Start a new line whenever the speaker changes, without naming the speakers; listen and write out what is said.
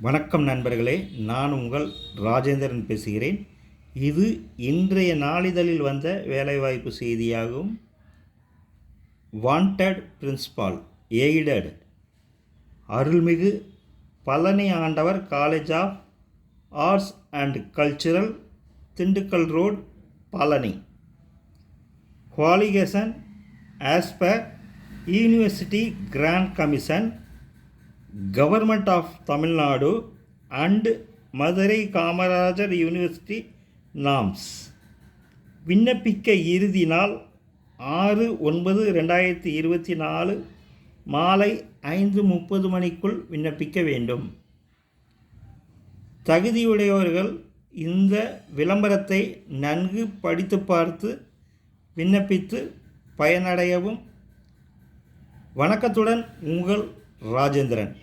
வணக்கம் நண்பர்களே நான் உங்கள் ராஜேந்திரன் பேசுகிறேன். இது இன்றைய நாளிதழில் வந்த வேலைவாய்ப்பு செய்தியாகும். Wanted principal aided Arulmigu Palani Andavar college of arts and cultural Dindigul road Palani. Qualification as per university grants commission government of Tamil Nadu and Madurai Kamarajar university norms விண்ணப்பிக்க இறுதி நாள் ஆறு ஒன்பது ரெண்டாயிரத்தி இருபத்தி நாலு மாலை ஐந்து முப்பது மணிக்குள் விண்ணப்பிக்க வேண்டும். தகுதியுடையவர்கள் இந்த விளம்பரத்தை நன்கு படித்து பார்த்து விண்ணப்பித்து பயனடையவும். வணக்கத்துடன் உங்கள் ராஜேந்திரன்.